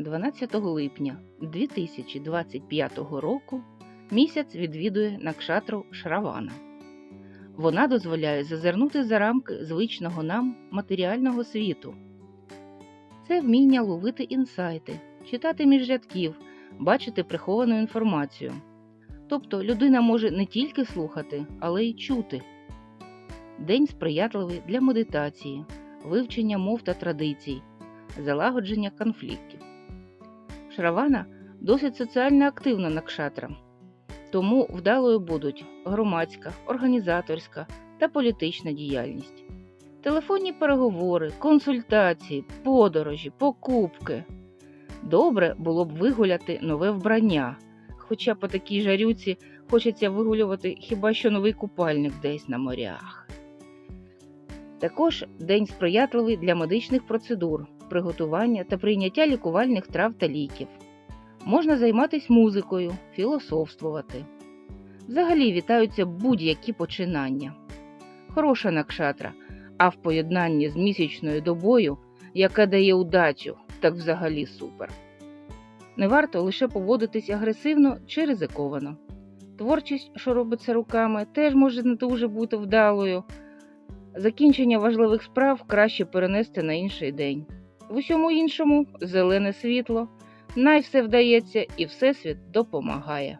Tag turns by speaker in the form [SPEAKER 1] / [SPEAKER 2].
[SPEAKER 1] 12 липня 2025 року місяць відвідує Накшатру Шравана. Вона дозволяє зазирнути за рамки звичного нам матеріального світу. Це вміння ловити інсайти, читати між рядків, бачити приховану інформацію. Тобто людина може не тільки слухати, але й чути. День сприятливий для медитації, вивчення мов та традицій, залагодження конфліктів. Шравана досить соціально активна накшатра, тому вдалою будуть громадська, організаторська та політична діяльність, телефонні переговори, консультації, подорожі, покупки. Добре було б вигуляти нове вбрання, хоча по такій жарюці хочеться вигулювати хіба що новий купальник десь на морях. Також день сприятливий для медичних процедур, приготування та прийняття лікувальних трав та ліків. Можна займатися музикою, філософствувати. Взагалі вітаються будь-які починання. Хороша накшатра, а в поєднанні з місячною добою, яка дає удачу, так взагалі супер. Не варто лише поводитись агресивно чи ризиковано. Творчість, що робиться руками, теж може не дуже бути вдалою. Закінчення важливих справ краще перенести на інший день. В усьому іншому зелене світло, най все вдається і Всесвіт допомагає.